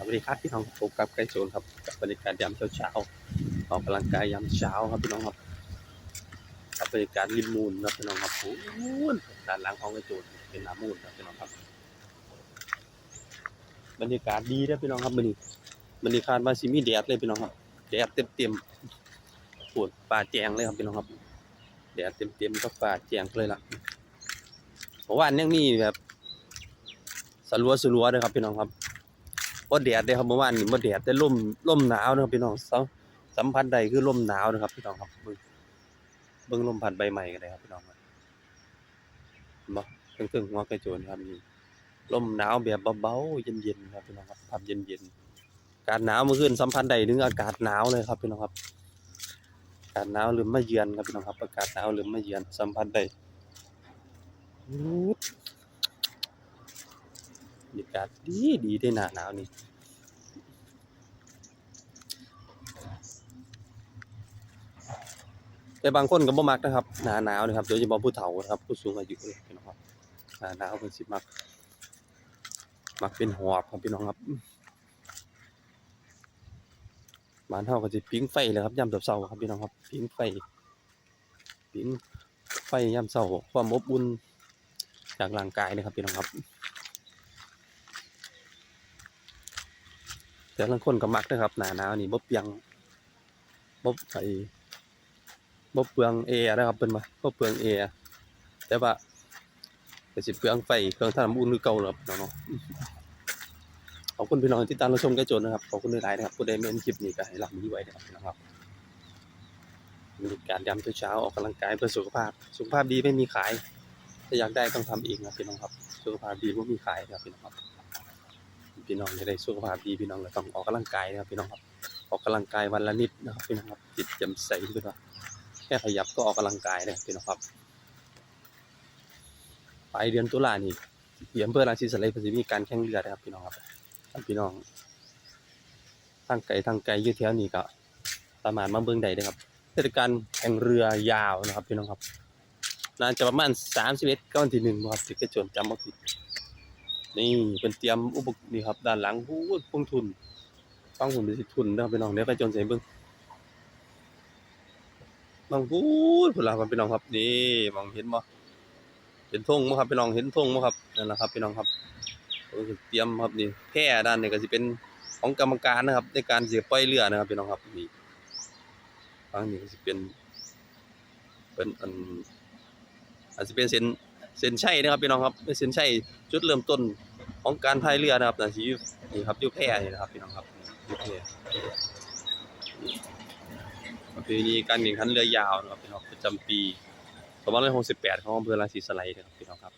สวัสดีครับพี่น้องพบกับไกด์โซนครับกับบรรยากาศยามเช้าๆออกกำลังกายยามเช้าครับพี่น้องครับกับบรรยากาศริมมูลครับพี่น้องครับโอ้ยด้านหลังของไกด์โซนเป็นน้ำมูลครับพี่น้องครับ บรรยากาศดีนะพี่น้องครับมันนี้บรรยากาศว่าสิมีแดดเลยพี่น้องครับแดดเต็มๆปวดป่าแจงเลยครับพี่น้องครับแดดเต็มๆก็ป่าแจงเลยล่ะเพราะว่าอันยังมีแบบสลัวสลัวเลยครับพี่น้องครับ บ่แดดเด้ครับเมื่อวานนี้บ่แดดแต่ลมลมหนาวนะครับพี่น้องสัมสัมผัสใดคือลมหนาวนะครับพี่น้องครับเบิ่งเบิ่งลมพัดใบใหม่กันเลยครับพี่น้องครับเห็นบ่ตึงหัวกระโจนครับนี่ลมหนาวแบบเบาๆเย็นๆครับพี่น้องครับพับเย็นๆอากาศหนาวเมื่อคืนสัมผัสใดถึงอากาศหนาวเลยครับพี่น้องครับอากาศหนาวเริ่มมาเยือนครับพี่น้องครับอากาศหนาวเริ่มมาเยือนสัมผัสใดอู้ด บรรยากาศดีดีได้หนาหนาวนี่แต่บางคนก็บ่มักนะครับหนาหนาวนะครับโดยเฉพาะผู้เฒ่านะครับ ผู้สูงอายุเยพี่น้องครับหนาหนาวเพิ่นสิมัก มักเป็นหอบครับพี่น้องครับบ้านเฮาก็สิผิงไฟเลยครับยามเช้าครับพี่น้องครับผิงไฟผิงไฟยามเช้าความอบอุ่นจากร่างกายนะครับพี่น้องครับ แต่บางคนก็มักนะครับหนาหนาวนี่บ่เปียงบ่ไอบ่เปลืองแอร์นะครับเพิ่นว่าบ่เปลืองแอร์แต่ว่าก็สิเปลืองไฟเครื่องทำน้ำอุ่นคือเก่าแล้วครับเนาะขอบคุณพี่น้องที่ตามรับชมกล้จนนะครับขอบคุณหลายๆนะครับผู้ใดแม่นคลิปนี้ก็ให้รับนี้ไว้นะครับพี่น้องครับบรรยากาศยามเช้าออกกำลังกายเพื่อสุขภาพ สุขภาพดีไม่มีขายถ้าอยากได้ต้องทำเองครับพี่น้องครับ สุขภาพดีบ่มีขายครับพี่น้องครับ พี่น้องจะได้สุขภาพดีพี่น้องก็ต้องออกกำลังกายนะครับพี่น้องครับออกกำลังกายวันละนิดนะครับพี่น้องครับจิตแจ่มใสขึ้นมาแค่ขยับก็ออกกำลังกายนะครับพี่น้องครับปลายเดือนตุลานี่ที่อำเภอราศีสไลยเพิ่นสิมีการแข่งเรือนะครับพี่น้องครับทานพี่น้องทางไกลทางไกลอยู่แถวนี้ก็สามารถมาเบิ่งได้นะครับเทศกาลแข่งเรือยาวนะครับพี่น้องครับน่าจะประมาณ31ก็วันที่1บ่ครับสิกระโจนจำบ่ผิด นี่เพิ่นเตรียมอุปกรณ์นี่ครับด้านหลังโอ้ยพงทุนฟังผมเป็นสิทุนนะครับพี่น้องเดี๋ยวกระโจนใส่เบิ่งบางพูดพุ่นล่ะครับพี่น้องครับนี่มองเห็นบ่เห็นธงบ่ครับพี่น้องเห็นธงบ่ครับนั่นแหละครับพี่น้องครับเตรียมครับนี่แพร่ด้านนี้ก็สิเป็นของกรรมการนะครับ ในการเสิปล่อยเรือนะครับพี่น้องครับนี่ฝั่งนี้ก็สิเป็นเป็นอันอาจจะเป็นเส้น เส้นชัยนะครับพี่น้องครับเป็นเส้นชัยจุดเริ่มต้นของการพายเรือนะครับน่าสิอยู่นี่ครับยูแพร่นี่นะครับพี่น้องครับยูแพร่ประเพณีการแข่งขันเรือยาวนะครับพี่น้องประจำปี2568ของอำเภอราศีสไลยนะครับพี่น้องครับ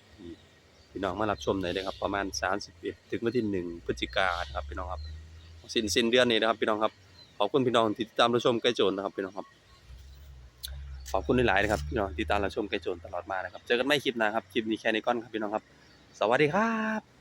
พี่น้องมารับชมได้เลยครับ ประมาณ 31 ถึงวันที่ 1 พฤศจิกายนครับพี่น้องครับสิ้นสิ้นเดือนนี้นะครับพี่น้องครับขอบคุณพี่น้องที่ติดตามรับชมใกล้โจรนะครับพี่น้องครับ ขอบคุณหลายๆนะครับพี่น้องที่ติดตามรับชมไกลโจนตลอดมานะครับ เจอกันไม่คลิปหน้าครับ คลิปนี้แค่นี้ก่อนครับพี่น้องครับ สวัสดีครับ